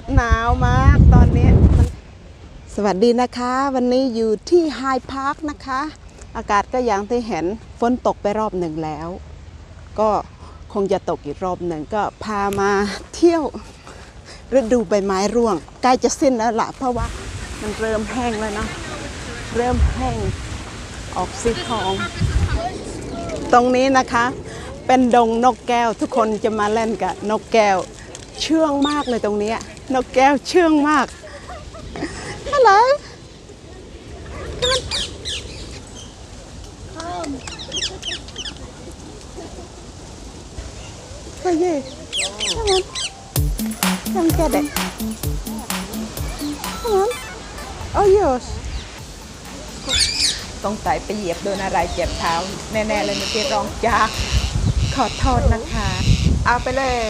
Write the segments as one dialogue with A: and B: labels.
A: ศหนาวมากตอนนี้สวัสดีนะคะ วันนี้อยู่ที่ไฮพาร์คนะคะ อากาศก็อย่างที่เห็นฝนตกไปรอบหนึ่งแล้ว ก็คงจะตกอีกรอบหนึ่งก็พามาเที่ยวฤดูใบไม้ร่วง ใกล้จะสิ้นแล้วละเพราะว่ามันเริ่มแห้งแล้วเนาะเริ่มแห้งออกสีทอง ตรงนี้นะคะเป็นดงนกแก้วทุกคนจะมาเล่นกับนกแก้ว เชื่องมากเลยตรงนี้ นกแก้วเชื่องมากฮัลโหล Oh yeah. Come on. Come get it. Come on. Oh yours.
B: ต้องใส่ไปเหยียบโดนอะไรเจ็บเท้า แน่ ๆ เลยเมื่อกี้ร้องจากขอโทษนะคะ เอาไปเลย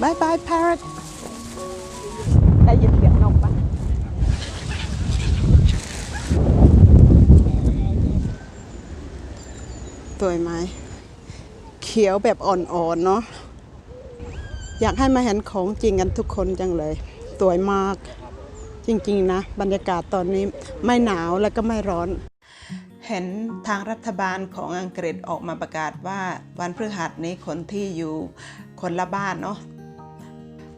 A: Bye bye parrot. ได้ยินเสียงนกปะสวยไหม เขียวแบบอ่อนๆเนาะ อยากให้มาเห็นของจริงกันทุกคนจังเลย สวยมาก จริงๆนะ บรรยากาศตอนนี้ไม่หนาวแล้วก็ไม่ร้อน เห็นทางรัฐบาลของอังกฤษออกมาประกาศว่าวันพฤหัสนี้คนที่อยู่คนละบ้านเนาะ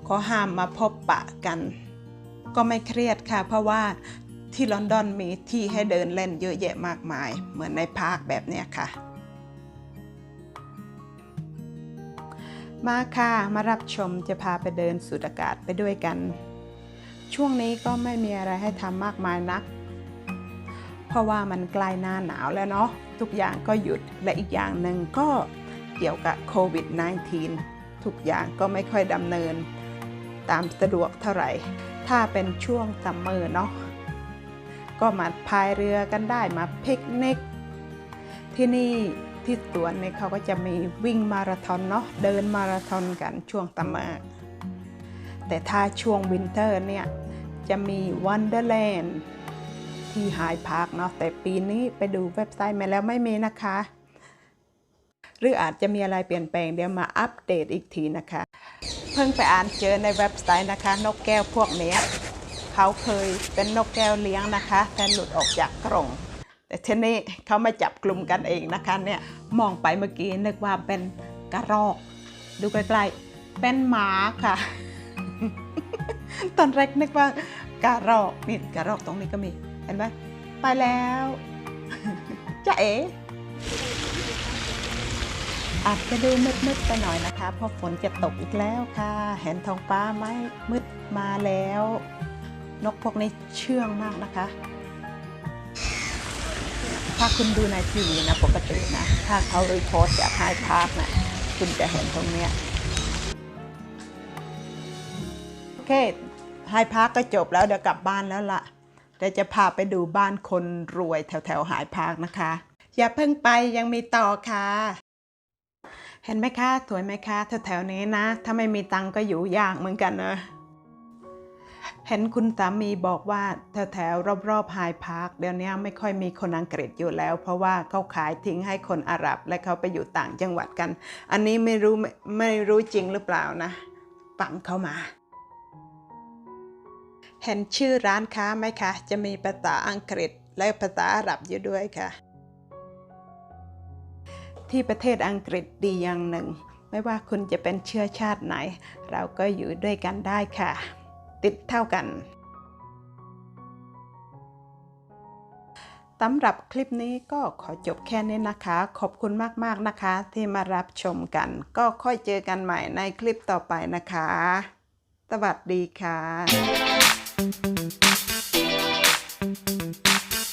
A: ขาห้ามมาพบปะกัน ก็ไม่เครียดค่ะ เพราะว่าที่ลอนดอนมีที่ให้เดินเล่นเยอะแยะมากมาย เหมือนในพาร์คแบบเนี้ยค่ะ มาค่ะ มารับชมจะพาไปเดินสูดอากาศไปด้วยกัน ช่วงนี้ก็ไม่มีอะไรให้ทำมากมายนัก เพราะว่ามันใกล้หน้าหนาวแล้วเนาะทุกอย่างก็หยุดและอีกอย่างหนึ่งก็เกี่ยวกับโควิด -19 ทุกอย่างก็ไม่ค่อยดำเนิน ตามสะดวกเท่าไหร่ ถ้าเป็นช่วงซัมเมอร์เนาะก็มาพายเรือกันได้มาปิกนิก ที่นี่ที่สวนเนี่ยเขาก็จะมีวิ่งมาราธอนเนาะเดินมาราธอนกันช่วงซัมเมอร์แต่ถ้าช่วงวินเทอร์เนี่ยจะมีวันเดอร์แลนด์ ที่ไฮพาร์คเนาะแต่ปีนี้ไปดูเว็บไซต์มาแล้วไม่มีนะคะ หรืออาจจะมีอะไรเปลี่ยนแปลงเดี๋ยวมาอัปเดตอีกทีนะคะ เพิ่งไปอ่านเจอในเว็บไซต์นะคะ นกแก้วพวกเนี้ยเขาเคยเป็นนกแก้วเลี้ยงนะคะ แต่หลุดออกจากกรงแต่ทีนี้เขามาจับกลุ่มกันเองนะคะเนี่ยมองไปเมื่อกี้นึกว่าเป็นกระรอก ดูใกล้ๆเป็นหมาค่ะ ตอนแรกนึกว่ากระรอกนี่กระรอกตรงนี้ก็มี ห็นไหมไปแล้วจะเอ๋อาจจะดูมืดๆไปหน่อยนะคะเพราะฝนจะตกอีกแล้วค่ะ เห็นท้องฟ้าไหมมืดมาแล้ว นกพวกนี้เชื่องมากนะคะ ถ้าคุณดูในทีวีนะปกตินะ ถ้าเขารีพอร์ตจากไฮพาร์คนะคุณจะเห็นตรงเนี้ยโอเคไฮพาร์คก็จบแล้วเดี๋ยวกลับบ้านแล้วล่ะเดี๋ยวจะพาไปดูบ้านคนรวยแถวแถวๆไฮพาร์คนะคะ อย่าเพิ่งไปยังมีต่อค่ะ เห็นไหมคะสวยไหมคะแถวแถวนี้นะ ถ้าไม่มีตังก็อยู่ยากเหมือนกันนะเห็นคุณสามีบอกว่าแถวแถวรอบๆไฮพาร์คเดี๋ยวนี้ไม่ค่อยมีคนอังกฤษอยู่แล้ว เพราะว่าเขาขายทิ้งให้คนอาหรับและเขาไปอยู่ต่างจังหวัดกัน อันนี้ไม่รู้ไม่ไม่รู้จริงหรือเปล่านะ ฟังเข้ามา เห็นชื่อร้านค้าไหมคะ จะมีภาษาอังกฤษและภาษาอาหรับอยู่ด้วยค่ะ ที่ประเทศอังกฤษดีอย่างหนึ่ง ไม่ว่าคุณจะเป็นเชื้อชาติไหน เราก็อยู่ด้วยกันได้ค่ะ ติดเท่ากันสำหรับคลิปนี้ก็ขอจบแค่นี้นะคะ ขอบคุณมากๆนะคะ ที่มารับชมกัน ก็ค่อยเจอกันใหม่ในคลิปต่อไปนะคะ สวัสดีค่ะ Thank you.